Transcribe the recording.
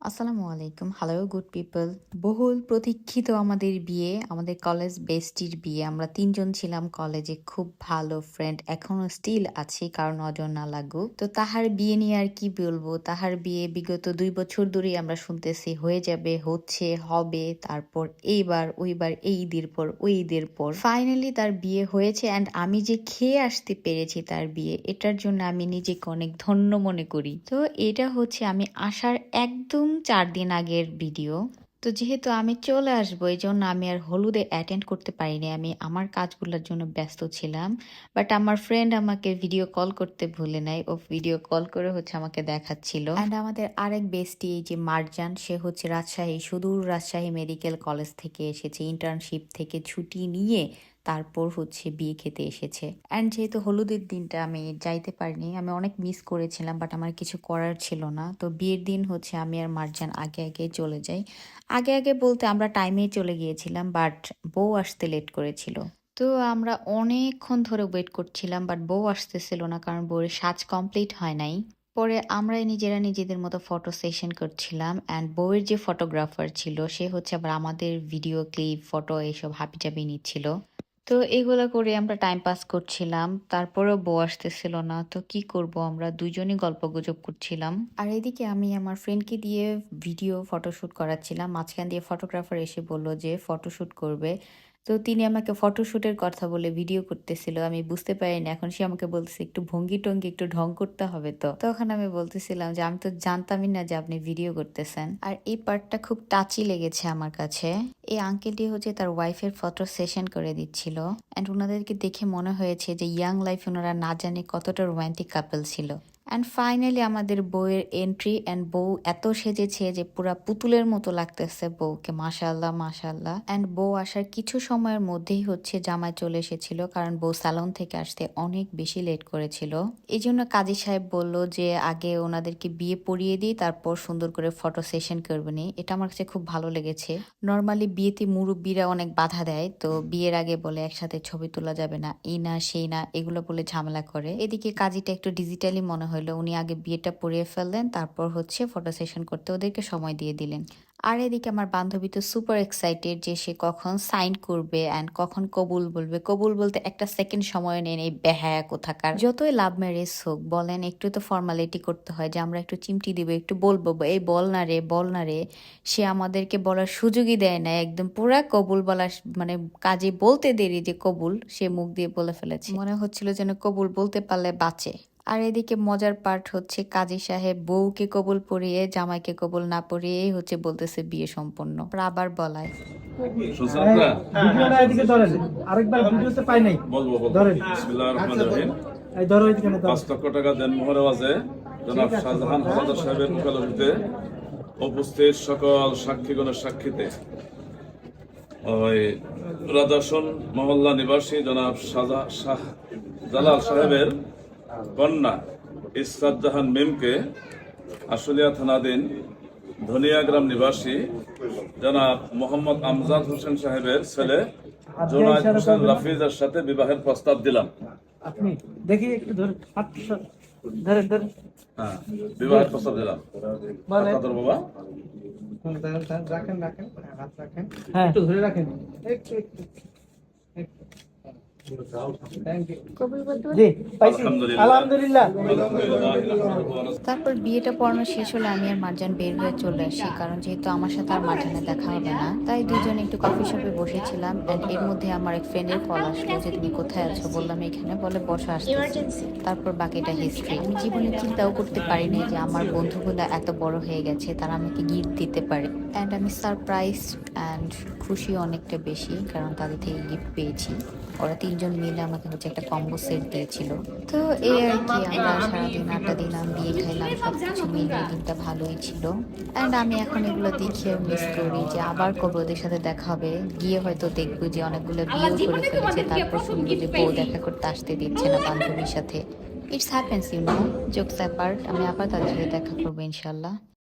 আসসালামু আলাইকুম। Hello good people বহুল প্রতীক্ষিত আমাদের বিয়ে, আমাদের কলেজ বেস্টির বিয়ে। আমরা তিনজন ছিলাম কলেজে খুব ভালো ফ্রেন্ড এখনও স্টিল আছি, কারণ নজর না লাগুক। তো তাহার বিয়ে নিয়ে আর কি বলব? তাহার বিয়ে বিগত দুই বছর ধরেই আমরা শুনতেছি, হয়ে যাবে, হচ্ছে, হবে, তারপর এইবার, ওইবার এই ঈদের পর ওই ঈদের পর। ফাইনালি তার বিয়ে হয়েছে অ্যান্ড আমি যে খেয়ে আসতে পেরেছি তার বিয়ে, এটার জন্য আমি নিজেকে অনেক ধন্য মনে করি। তো এটা হচ্ছে আমি আসার একদম চার দিন আগের ভিডিও তো যেহেতু আমি চলে আসব এই জন্য আমি আর হলুদে অ্যাটেন্ড করতে পারিনি। আমি আমার কাজগুলোর জন্য ব্যস্ত ছিলাম। বাট আমার ফ্রেন্ড আমাকে ভিডিও কল করতে ভুলে নাই। ও ভিডিও কল করে হচ্ছে আমাকে দেখাচ্ছিল। অ্যান্ড আমাদের আরেক বেস্টি এই যে মার্জান, সে হচ্ছে রাজশাহী, সুদূর রাজশাহী মেডিকেল কলেজ থেকে এসেছে। ইন্টার্নশিপ থেকে ছুটি নিয়ে তারপর হচ্ছে বিয়ে খেতে এসেছে। অ্যান্ড যেহেতু হলুদের দিনটা আমি যাইতে পারিনি, আমি অনেক মিস করেছিলাম বাট আমার কিছু করার ছিল না। তো বিয়ের দিন হচ্ছে আমি আর মার্জান আগে আগে চলে যাই। আগে আগে বলতে আমরা টাইমেই চলে গিয়েছিলাম বাট বউ আসতে লেট করেছিল। তো আমরা অনেকক্ষণ ধরে ওয়েট করছিলাম বাট বউ আসতেছিল না, কারণ বউয়ের সাজ কমপ্লিট হয় নাই। পরে আমরাই নিজেরা নিজেদের মতো ফটো সেশন করছিলাম অ্যান্ড বউয়ের যে ফটোগ্রাফার ছিল, সে হচ্ছে আবার আমাদের ভিডিও ক্লিপ ফটো এইসব হাবি জাবি নিচ্ছিল। তো এগুলো করে আমরা টাইম পাস করছিলাম, তারপরেও বউ আসতেছিল না, তো কি করব আমরা? দুজনই গল্প গুজব করছিলাম। আর এদিকে আমি আমার ফ্রেন্ডকে দিয়ে ভিডিও ফটোশ্যুট করাচ্ছিলাম, মাঝখান দিয়ে ফটোগ্রাফার এসে বলল যে ফটোশ্যুট করবে। তো তিনি আমাকে ফটোশুটের কথা বলে ভিডিও করতেছিল। আমি বুঝতে পারিনি, এখন সে আমাকে বলতেছে, একটু ভঙ্গি টঙ্গি একটু ঢং করতে হবে তো? তখন আমি বলতেছিলাম যে, আমি তো জানতামই না যে আপনি ভিডিও করতেছেন। আর এই পার্টটা খুব টাচি লেগেছে আমার কাছে। এই আঙ্কেলটি হচ্ছে তার ওয়াইফের ফটো সেশন করে দিচ্ছিল। অ্যান্ড ওনাদেরকে দেখে মনে হয়েছে যে ইয়াং লাইফ ওনারা না জানে কতটা রোমান্টিক কাপল ছিল। অ্যান্ড ফাইনালি আমাদের বউয়ের এন্ট্রি অ্যান্ড বউ এত সেজেছে যে পুরা পুতুলের মতো লাগতেছে বউকে। মাশাল্লাহ মাশাল্লাহ অ্যান্ড বউ আসার কিছু সময়ের মধ্যেই হচ্ছে জামাই চলে এসেছিল, কারণ বউ সালন থেকে আসতে অনেক বেশি লেট করেছিল। এই জন্য কাজী সাহেব বলল যে, আগে ওনাদেরকে বিয়ে পড়িয়ে দিই, তারপর সুন্দর করে ফটো সেশন করবেনি এটা আমার কাছে খুব ভালো লেগেছে। নর্মালি বিয়েতে মুরব্বীরা অনেক বাধা দেয়, তো বিয়ের আগে বলে একসাথে ছবি তোলা যাবে না, এই না, সেই না, এগুলো বলে ঝামেলা করে। এদিকে কাজীটা একটু ডিজিটালি মনে হলো উনি আগে বিয়েটা পড়িয়ে ফেললেন, তারপর হচ্ছে ফটো সেশন করতে ওদেরকে সময় দিয়ে দিলেন। আর এদিকে আমার বান্ধবী তো সুপার এক্সাইটেড যে সে কখন সাইন করবে অ্যান্ড কখন কবুল বলবে। কবুল বলতে একটা সেকেন্ড সময় নেন এই বেহায়া কোথাকার। যতই লাভ ম্যারেজ হোক, বলেন একটু তো ফর্মালিটি করতে হয় যে আমরা একটু চিমটি দিব, একটু বলব, এই বল না রে, বল না রে, সে আমাদেরকে বলার সুযোগই দেয় না, একদম পুরা কবুল বলার মানে কাজে বলতে দেরি যে কবুল, সে মুখ দিয়ে বলে ফেলেছে। মনে হচ্ছিল যেন কবুল বলতে পারলে বাঁচে। আর এদিকে মজার পার্ট হচ্ছে কাজী সাহেব বউকে কবুল পরিয়ে জামাইকে কবল না পরিয়েই হচ্ছে বলতেছে বিয়ে সম্পন্ন। আবার বলায়। সুসান্দ্রা ভিডিওটা এদিকে ধরেন। আরেকবার ভিডিওতে পাই নাই। বলব বলব। ধরেন। বিসমিল্লাহির রহমানির রহিম। এই ধরো এদিকে না লক্ষ টাকা দেন মোহরে আছে। জনাব শাহজাহান হাজার সাহেবের মুখালবিতে উপস্থিত সকল সাক্ষীগণের সাক্ষীতে। ওই রাজাসন মহল্লা নিবাসী জনাব শাহজা শাহ জালাল সাহেবের কন্যা ইসরাত জাহান মিমকে আশুলিয়া থানাধীন ধনিয়াগ্রাম নিবাসী জনাব মোহাম্মদ আমজাদ হোসেন সাহেবের ছেলে জোনায়দ হোসেন রাফিজের সাথে বিবাহের প্রস্তাব দিলাম। আপনি দেখি একটু ধরে ধরেন ধরেন। হ্যাঁ বিবাহের প্রস্তাব দিলাম। বাবা। রাখেন রাখেন হাত রাখেন। হ্যাঁ। একটু ধরে রাখেন। একটু একটু। তারপর বিয়েটা পড়ানো শেষ হলে আমি আর মার্জান বের হয়ে চলে আসি কারণ যেহেতু আমার সাথে আর মার্জানের দেখা হবে না তাই দুজন একটু কফি শপে বসেছিলাম অ্যান্ড এর মধ্যে আমার এক ফ্রেন্ডের কল আসলো যে তুমি কোথায় আছো? বললাম এখানে। বলে বসা আসছে তারপর বাকিটা হিস্ট্রি আমি জীবনে চিন্তাও করতে পারিনি যে আমার বন্ধুগুলো এত বড় হয়ে গেছে তারা আমাকে গিফট দিতে পারে। অ্যান্ড আমি সারপ্রাইজ অ্যান্ড খুশি অনেকটা বেশি কারণ তাদের থেকে গিফট পেয়েছি। ওরা তিনজন মিলে আমাকে হচ্ছে একটা কম্বো সেট দিয়েছিল। তো এই আর কি আমরা সারাদিন আটটা দিলাম বিয়ে খাইলাম সব কিছু মিলিয়ে দিনটা ভালোই ছিল। অ্যান্ড আমি এখন এগুলো দেখে মিস করি যে আবার কবে ওদের সাথে দেখা হবে। গিয়ে হয়তো দেখব যে অনেকগুলো বিয়েও করে ফেলেছে তারপর শুনব যে বউ দেখা করতে আসতে দিচ্ছে না বান্ধবীর সাথে। It's happens you know jokes apart আমি আবার তাদের সাথে দেখা করব ইনশাল্লাহ